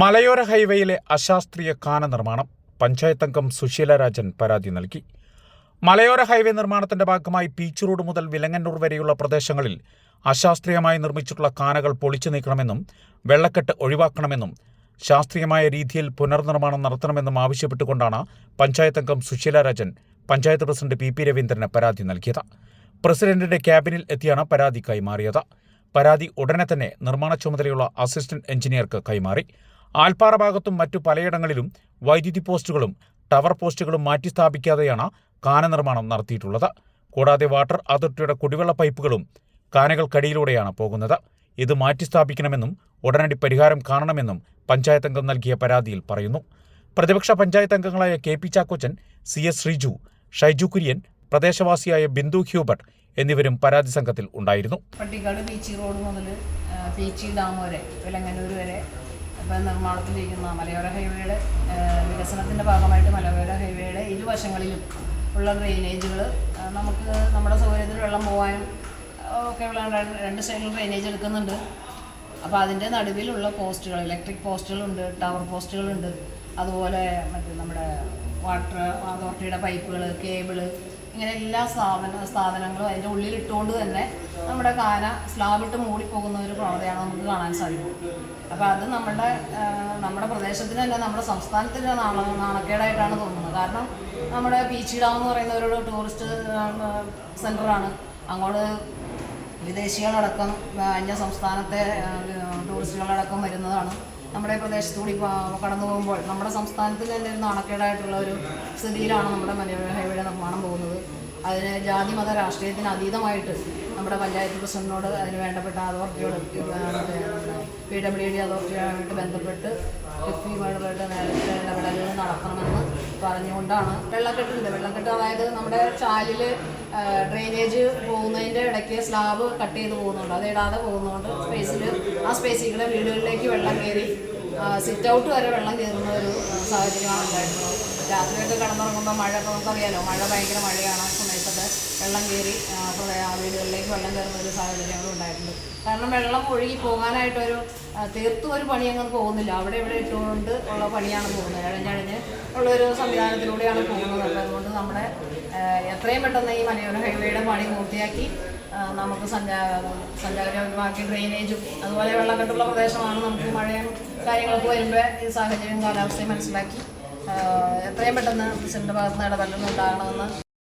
മലയോര ഹൈവേയിലെ അശാസ്ത്രീയ കാന നിർമ്മാണം പഞ്ചായത്തംഗം സുശീല രാജൻ പരാതി നൽകി. മലയോര ഹൈവേ നിർമ്മാണത്തിന്റെ ഭാഗമായി പീച്ച് റോഡ് മുതൽ വിലങ്ങന്നൂർ വരെയുള്ള പ്രദേശങ്ങളിൽ അശാസ്ത്രീയമായി നിർമ്മിച്ചിട്ടുള്ള കാനകൾ പൊളിച്ചു നീക്കണമെന്നും വെള്ളക്കെട്ട് ഒഴിവാക്കണമെന്നും ശാസ്ത്രീയമായ രീതിയിൽ പുനർനിർമ്മാണം നടത്തണമെന്നും ആവശ്യപ്പെട്ടുകൊണ്ടാണ് പഞ്ചായത്തംഗം Susheela Rajan panchayat president P P രവീന്ദ്രന് പരാതി നൽകിയത്. പ്രസിഡന്റിന്റെ ക്യാബിനിൽ എത്തിയാണ് പരാതി കൈമാറിയത്. പരാതി ഉടനെ തന്നെ നിർമ്മാണ ചുമതലയുള്ള അസിസ്റ്റന്റ് എഞ്ചിനീയർക്ക് കൈമാറി. ആൽപ്പാറ ഭാഗത്തും മറ്റു പലയിടങ്ങളിലും വൈദ്യുതി പോസ്റ്റുകളും ടവർ പോസ്റ്റുകളും മാറ്റിസ്ഥാപിക്കാതെയാണ് കാന നിർമ്മാണം നടത്തിയിട്ടുള്ളത്. കൂടാതെ വാട്ടർ അതോറിറ്റിയുടെ കുടിവെള്ള പൈപ്പുകളും കാനകൾക്കടിയിലൂടെയാണ് പോകുന്നത്. ഇത് മാറ്റിസ്ഥാപിക്കണമെന്നും ഉടനടി പരിഹാരം കാണണമെന്നും പഞ്ചായത്ത് അംഗം നൽകിയ പരാതിയിൽ പറയുന്നു. പ്രതിപക്ഷ പഞ്ചായത്ത് അംഗങ്ങളായ K P Chackochan C S Sreeju Shyju Kurian പ്രദേശവാസിയായ ബിന്ദു ഹ്യൂബർട്ട് എന്നിവരും പരാതി സംഘത്തിൽ ഉണ്ടായിരുന്നു. പട്ടിക്കാട് ബീച്ച് റോഡ് മുതൽ ബീച്ച് ഡാം വരെ വിലങ്ങനൂർ വരെ ഇപ്പം നിർമ്മാണത്തിലിരിക്കുന്ന മലയോര ഹൈവേയുടെ വികസനത്തിന്റെ ഭാഗമായിട്ട് മലയോര ഹൈവേയുടെ ഇരുവശങ്ങളിലും ഉള്ള ഡ്രെയിനേജുകൾ നമുക്ക് നമ്മുടെ സൗകര്യത്തിൽ വെള്ളം പോകാനും ആ, ഒക്കെ ഉള്ള രണ്ട് സൈഡിൽ ഡ്രെയിനേജ് എടുക്കുന്നുണ്ട്. അപ്പോൾ അതിന്റെ നടുവിലുള്ള പോസ്റ്റുകൾ ഇലക്ട്രിക് പോസ്റ്റുകളുണ്ട് ടവർ പോസ്റ്റുകളുണ്ട് അതുപോലെ മറ്റേ നമ്മുടെ വാട്ടർ അതോറിറ്റിയുടെ പൈപ്പുകൾ കേബിൾ ഇങ്ങനെ എല്ലാ സ്ഥാപന സ്ഥാപനങ്ങളും അതിന്റെ ഉള്ളിൽ ഇട്ടുകൊണ്ട് തന്നെ നമ്മുടെ കാന സ്ലാബിട്ട് മൂടിപ്പോകുന്ന ഒരു പ്രവണതയാണ് നമുക്ക് കാണാൻ സാധിക്കും. അപ്പോൾ അത് നമ്മുടെ നമ്മുടെ പ്രദേശത്തിന് തന്നെ നമ്മുടെ സംസ്ഥാനത്തിന്റെ നാണ നാണക്കേടായിട്ടാണ് തോന്നുന്നത്. കാരണം നമ്മുടെ പീച്ചി ഡാം എന്ന് പറയുന്ന ഒരു ടൂറിസ്റ്റ് സെന്ററാണ് അങ്ങോട്ട് വിദേശികളടക്കം അന്യ സംസ്ഥാനത്തെ ടൂറിസ്റ്റുകളടക്കം വരുന്നതാണ്. നമ്മുടെ പ്രദേശത്തുകൂടി കടന്നു പോകുമ്പോൾ നമ്മുടെ സംസ്ഥാനത്തിൽ തന്നെ ഒരു നാണക്കേടായിട്ടുള്ള ഒരു സ്ഥിതിയിലാണ് നമ്മുടെ മലയോര ഹൈവേയുടെ നിർമ്മാണം പോകുന്നത്. അതിന് ജാതി മത രാഷ്ട്രീയത്തിന് അതീതമായിട്ട് നമ്മുടെ പഞ്ചായത്ത് പ്രസിഡന്റിനോട് അതിന് വേണ്ടപ്പെട്ട അതോറിറ്റിയോട് പി ഡബ്ല്യു ഡി അതോറിറ്റിയുമായിട്ട് ബന്ധപ്പെട്ട് കിഫ്ബിയുമായിട്ട് നേരത്തെ ഇടപെടലുകൾ നടത്തണമെന്ന് പറഞ്ഞുകൊണ്ടാണ്. വെള്ളക്കെട്ടുണ്ട് വെള്ളക്കെട്ട് അതായത് നമ്മുടെ ചാലിൽ ഡ്രെയിനേജ് പോകുന്നതിന്റെ ഇടയ്ക്ക് സ്ലാബ് കട്ട് ചെയ്ത് പോകുന്നുണ്ട്. അത് ഇടാതെ പോകുന്നതുകൊണ്ട് സ്പേസിൽ ആ സ്പേസിൽ കൂടെ വീടുകളിലേക്ക് വെള്ളം കയറി സിറ്റ് ഔട്ട് വരെ വെള്ളം കയറുന്ന ഒരു സാഹചര്യമാണ് ഉണ്ടായിരുന്നത് രാത്രിയൊക്കെ കിടന്നിറങ്ങുമ്പോൾ മഴ നമുക്കറിയാലോ. മഴ ഭയങ്കര മഴയാണ് ആ സമയത്തൊക്കെ. വെള്ളം കയറി വീടുകളിലേക്ക് വെള്ളം കയറുന്ന ഒരു സാഹചര്യങ്ങൾ ഉണ്ടായിട്ടുണ്ട്. കാരണം വെള്ളം ഒഴുകി പോകാനായിട്ടൊരു തീർത്തും ഒരു പണി അങ്ങനെ പോകുന്നില്ല. അവിടെ ഇവിടെ ഇട്ടുകൊണ്ട് ഉള്ള പണിയാണ് പോകുന്നത്. ഇഴഞ്ഞഴഞ്ഞ് ഉള്ളൊരു സംവിധാനത്തിലൂടെയാണ് പോകുന്നത്. അതുകൊണ്ട് നമ്മുടെ എത്രയും പെട്ടെന്ന് ഈ മലയോര ഹൈവേയുടെ പണി പൂർത്തിയാക്കി നമുക്ക് സഞ്ചാര സഞ്ചാരമാക്കി ഡ്രെയിനേജും അതുപോലെ വെള്ളം കെട്ടുള്ള പ്രദേശമാണ് നമുക്ക് മഴയും കാര്യങ്ങളൊക്കെ വരുമ്പോൾ ഈ സാഹചര്യം കാലാവസ്ഥയും മനസ്സിലാക്കി എത്രയും പെട്ടെന്ന് പ്രസിഡന്റ് ഭാഗത്ത് നിന്ന് ഇടപെടലുണ്ടാകണമെന്ന്